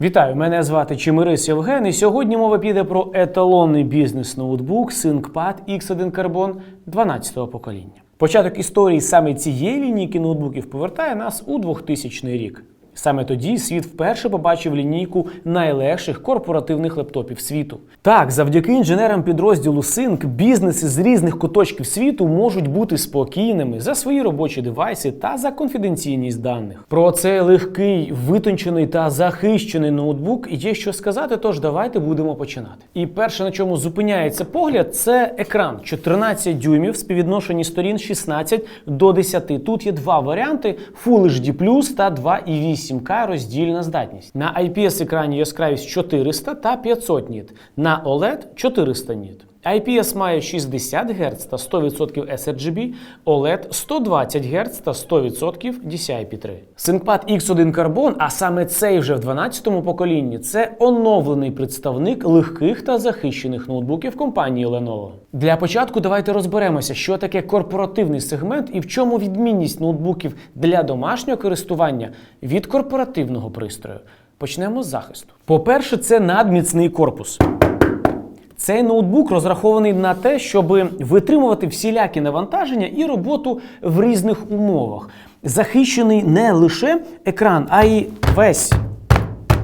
Вітаю, мене звати Чимирис Євген, і сьогодні мова піде про еталонний бізнес-ноутбук ThinkPad X1 Carbon 12-го покоління. Початок історії саме цієї лінійки ноутбуків повертає нас у 2000 рік. Саме тоді світ вперше побачив лінійку найлегших корпоративних лептопів світу. Так, завдяки інженерам підрозділу Sync бізнеси з різних куточків світу можуть бути спокійними за свої робочі девайси та за конфіденційність даних. Про цей легкий, витончений та захищений ноутбук є що сказати, тож давайте будемо починати. І перше, на чому зупиняється погляд, це екран 14 дюймів співвідношенні сторін 16 до 10. Тут є два варіанти: Full HD+, та 2,8К роздільна здатність. На IPS-екрані яскравість 400 та 500 ніт, на OLED 400 ніт. IPS має 60 Гц та 100% sRGB, OLED 120 Гц та 100% DCI-P3. ThinkPad X1 Carbon, а саме цей вже в 12-му поколінні, це оновлений представник легких та захищених ноутбуків компанії Lenovo. Для початку давайте розберемося, що таке корпоративний сегмент і в чому відмінність ноутбуків для домашнього користування від корпоративного пристрою. Почнемо з захисту. По-перше, це надміцний корпус. Цей ноутбук розрахований на те, щоб витримувати всілякі навантаження і роботу в різних умовах. Захищений не лише екран, а й весь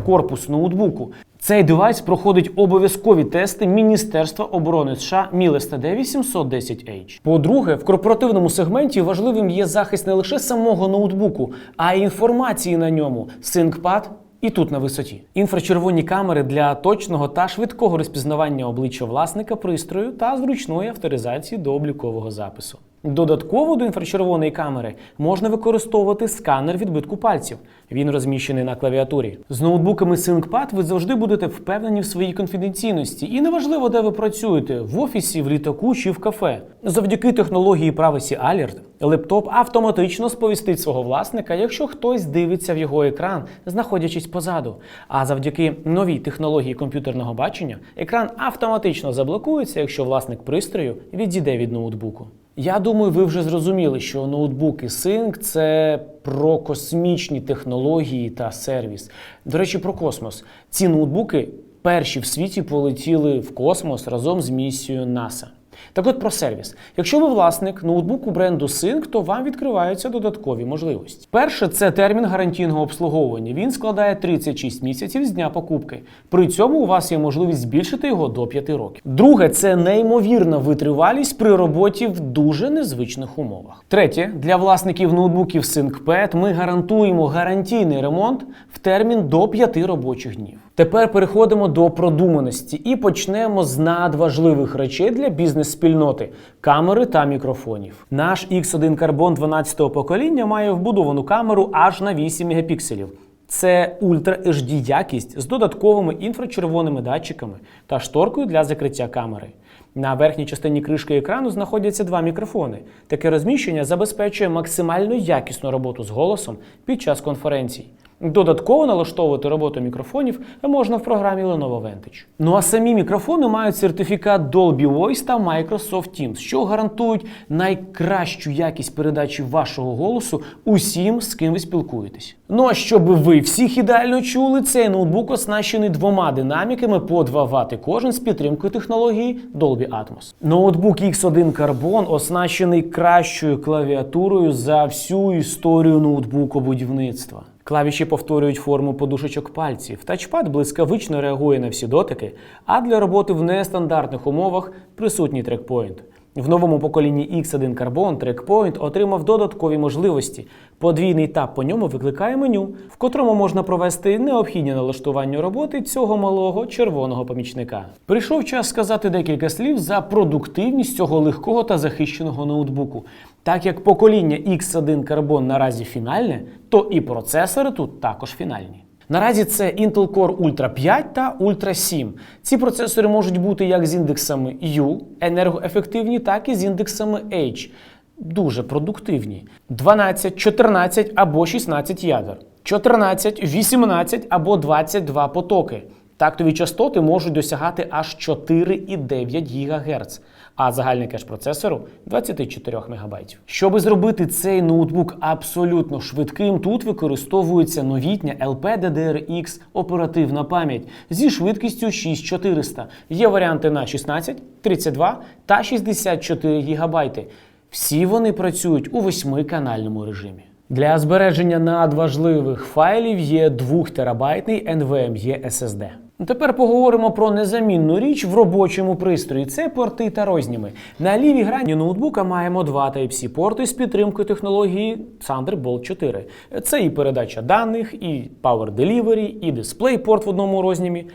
корпус ноутбуку. Цей девайс проходить обов'язкові тести Міністерства оборони США MIL-STD 810H. По-друге, в корпоративному сегменті важливим є захист не лише самого ноутбуку, а й інформації на ньому. ThinkPad і тут на висоті. Інфрачервоні камери для точного та швидкого розпізнавання обличчя власника пристрою та зручної авторизації до облікового запису. Додатково до інфрачервоної камери можна використовувати сканер відбитку пальців. Він розміщений на клавіатурі. З ноутбуками ThinkPad ви завжди будете впевнені в своїй конфіденційності, і неважливо, де ви працюєте в офісі, в літаку чи в кафе. Завдяки технології Privacy Alert лептоп автоматично сповістить свого власника, якщо хтось дивиться в його екран, знаходячись позаду. А завдяки новій технології комп'ютерного бачення екран автоматично заблокується, якщо власник пристрою відійде від ноутбуку. Я думаю, ви вже зрозуміли, що ноутбуки Sync – це про космічні технології та сервіс. До речі, про космос. Ці ноутбуки перші в світі полетіли в космос разом з місією НАСА. Так от про сервіс. Якщо ви власник ноутбуку бренду Sync, то вам відкриваються додаткові можливості. Перше це термін гарантійного обслуговування. Він складає 36 місяців з дня покупки. При цьому у вас є можливість збільшити його до 5 років. Друге це неймовірна витривалість при роботі в дуже незвичних умовах. Третє, для власників ноутбуків ThinkPad ми гарантуємо гарантійний ремонт в термін до 5 робочих днів. Тепер переходимо до продуманості і почнемо з надважливих речей для бізнес-спільноти камери та мікрофонів. Наш X1 Carbon 12-го покоління має вбудовану камеру аж на 8 мегапікселів. Це Ultra HD якість з додатковими інфрачервоними датчиками та шторкою для закриття камери. На верхній частині кришки екрану знаходяться два мікрофони. Таке розміщення забезпечує максимально якісну роботу з голосом під час конференцій. Додатково налаштовувати роботу мікрофонів можна в програмі Lenovo Vantage. Ну а самі мікрофони мають сертифікат Dolby Voice та Microsoft Teams, що гарантують найкращу якість передачі вашого голосу усім, з ким ви спілкуєтесь. Ну а щоб ви всіх ідеально чули, цей ноутбук оснащений двома динаміками по 2 Вт кожен з підтримкою технології Dolby Atmos. Ноутбук X1 Carbon оснащений кращою клавіатурою за всю історію ноутбукобудівництва. Клавіші повторюють форму подушечок пальців. Тачпад блискавично реагує на всі дотики, а для роботи в нестандартних умовах присутній трекпоінт. В новому поколінні X1 Carbon TrackPoint отримав додаткові можливості. Подвійний тап по ньому викликає меню, в котрому можна провести необхідні налаштування роботи цього малого червоного помічника. Прийшов час сказати декілька слів за продуктивність цього легкого та захищеного ноутбуку. Так як покоління X1 Carbon наразі фінальне, то і процесори тут також фінальні. Наразі це Intel Core Ultra 5 та Ultra 7. Ці процесори можуть бути як з індексами U, енергоефективні, так і з індексами H. Дуже продуктивні. 12, 14 або 16 ядер. 14, 18 або 22 потоки. Тактові частоти можуть досягати аж 4,9 ГГц. А загальний кеш процесору 24 МБ. Щоб зробити цей ноутбук абсолютно швидким, тут використовується новітня LPDDR-X оперативна пам'ять зі швидкістю 6400. Є варіанти на 16, 32 та 64 ГБ. Всі вони працюють у восьмиканальному режимі. Для збереження надважливих файлів є 2 терабайтний NVMe SSD. Тепер поговоримо про незамінну річ в робочому пристрої. Це порти та розніми. На лівій грані ноутбука маємо два Type-C порти з підтримкою технології Thunderbolt 4. Це і передача даних, і Power Delivery, і DisplayPort в одному рознімі.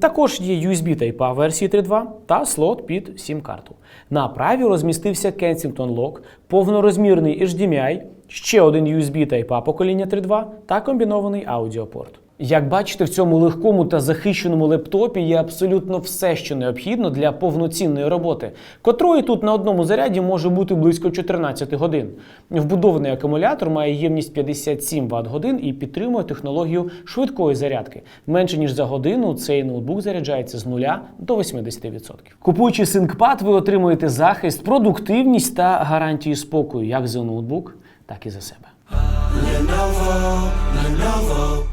Також є USB Type-A версії 3.2 та слот під SIM-карту. На праві розмістився Kensington Lock, повнорозмірний HDMI, ще один USB Type-A покоління 3.2 та комбінований аудіопорт. Як бачите, в цьому легкому та захищеному лептопі є абсолютно все, що необхідно для повноцінної роботи, котрої тут на одному заряді може бути близько 14 годин. Вбудований акумулятор має ємність 57 Вт годин і підтримує технологію швидкої зарядки. Менше ніж за годину цей ноутбук заряджається з 0 до 80%. Купуючи ThinkPad, ви отримуєте захист, продуктивність та гарантію спокою як за ноутбук, так і за себе. Lenovo, Lenovo.